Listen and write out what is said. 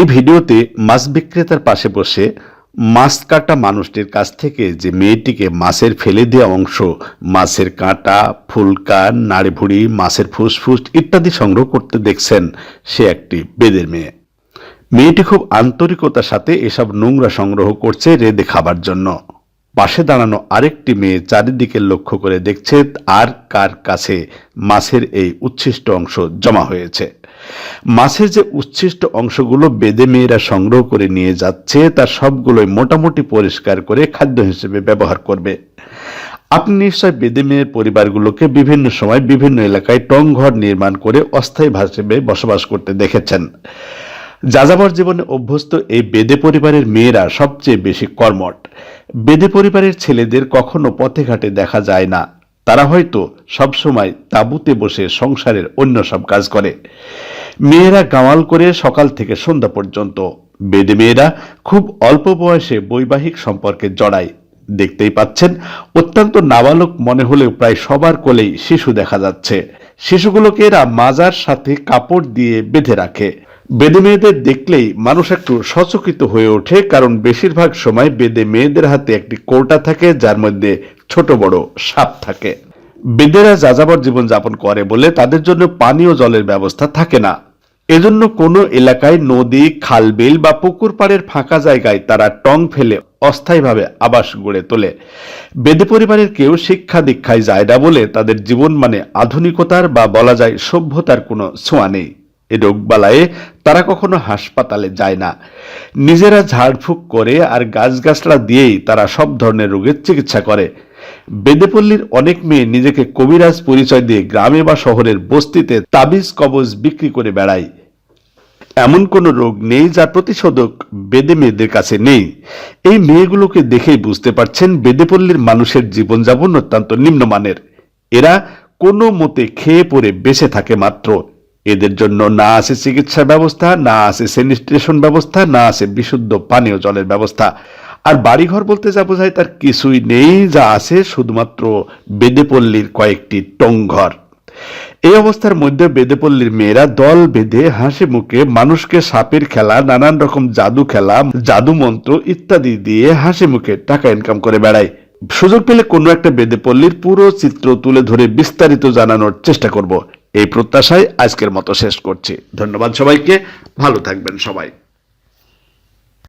এই ভিডিওতে মাছ বিক্রেতার পাশে বসে মাছ কাটা মানুষটির কাছ থেকে যে মেয়েটিকে মাছের ফেলে দেওয়া অংশ, মাছের কাঁটা, ফুলকা, নাড়িভুড়ি, মাছের ফুসফুস ইত্যাদি সংগ্রহ করতে দেখছেন সে একটি বেদের মেয়ে। মেয়েটি খুব আন্তরিকতার সাথে এসব নোংরা সংগ্রহ করছে রেদে খাবার জন্য। পাশে দাঁড়ানো আরেকটি মেয়ে চারিদিকে লক্ষ্য করে দেখছে আর কার কাছে মাছের এই উচ্ছিষ্ট অংশ জমা হয়েছে। মাছের যে উচ্ছিষ্ট অংশগুলো বেদে মেয়েরা সংগ্রহ করে নিয়ে যাচ্ছে তার সবগুলোই মোটামুটি পরিষ্কার করে খাদ্য হিসেবে ব্যবহার করবে। আপনি নিশ্চয় বেদে মেয়ের পরিবারগুলোকে বিভিন্ন সময় বিভিন্ন এলাকায় টং ঘর নির্মাণ করে অস্থায়ী ভাষাবে বসবাস করতে দেখেছেন। যাযাবর জীবনে অভ্যস্ত এই বেদে পরিবারের মেয়েরা সবচেয়ে বেশি কর্মঠ। বেদে পরিবারের ছেলেদের কখনো পথে ঘাটে দেখা যায় না। তারা হয়তো সবসময় তাঁবুতে বসে সংসারের অন্য সব কাজ করে। মেয়েরা গাওয়াল করে সকাল থেকে সন্ধ্যা পর্যন্ত। বেদে মেয়েরা খুব অল্প বয়সে বৈবাহিক সম্পর্কে জড়ায়। দেখতেই পাচ্ছেন, অত্যন্ত নাবালক মনে হলেও প্রায় সবার কোলেই শিশু দেখা যাচ্ছে। শিশুগুলোকে এরা মাজার সাথে কাপড় দিয়ে বেঁধে রাখে। বেদে মেয়েদের দেখলেই মানুষ একটু সচকিত হয়ে ওঠে, কারণ বেশিরভাগ সময় বেদে মেয়েদের হাতে একটি কৌটা থাকে, যার মধ্যে ছোট বড় সাপ থাকে। বেদেরা যাযাবর জীবন যাপন করে বলে তাদের জন্য পানীয় জলের ব্যবস্থা থাকে না। এজন্য কোনো এলাকায় নদী, খালবিল বা পুকুর পাড়ের ফাঁকা জায়গায় তারা টং ফেলে অস্থায়ীভাবে আবাস গড়ে তোলে। বেদে পরিবারের কেউ শিক্ষা দীক্ষায় যায় না বলে তাদের জীবন মানে আধুনিকতার বা বলা যায় সভ্যতার কোনো ছোঁয়া নেই। এ রোগবালায়ে তারা কখনো হাসপাতালে যায় না। নিজেরা ঝাড়ফুঁক করে আর গাছগাছড়া দিয়েই তারা সব ধরনের রোগের চিকিৎসা করে। বেদেপল্লীর অনেক মেয়ে নিজেকে কবিরাজ পরিচয় দিয়ে গ্রামে বা শহরের বস্তিতে তাবিজ কবজ বিক্রি করে বেড়ায়। এমন কোনো রোগ নেই যার প্রতিষেধক বেদে মেয়েদের কাছে নেই। এই মেয়েগুলোকে দেখেই বুঝতে পারছেন বেদেপল্লীর মানুষের জীবনযাপন অত্যন্ত নিম্নমানের। এরা কোনো মতে খেয়ে পড়ে বেঁচে থাকে মাত্র। এদের জন্য না আছে চিকিৎসা ব্যবস্থা, না আছে স্যানিটেশন ব্যবস্থা, না আছে বিশুদ্ধ পানীয় জলের ব্যবস্থা। আর বাড়িঘর বলতে যা বোঝায় তার কিছুই নেই, যা আছে শুধুমাত্র বেদেপল্লীর কয়েকটি টংঘর। এই অবস্থার মধ্যে বেদেপল্লীর মেয়েরা দল বেঁধে হাসি মুখে মানুষকে সাপের খেলা, নানান রকম জাদু খেলা, জাদু মন্ত্র ইত্যাদি দিয়ে হাসি মুখে টাকা ইনকাম করে বেড়ায়। সুযোগ পেলে কোনো একটা বেদেপল্লীর পুরো চিত্র তুলে ধরে বিস্তারিত জানানোর চেষ্টা করব। এই প্রত্যাশায় আজকের মতো শেষ করছি। ধন্যবাদ সবাইকে। ভালো থাকবেন সবাই।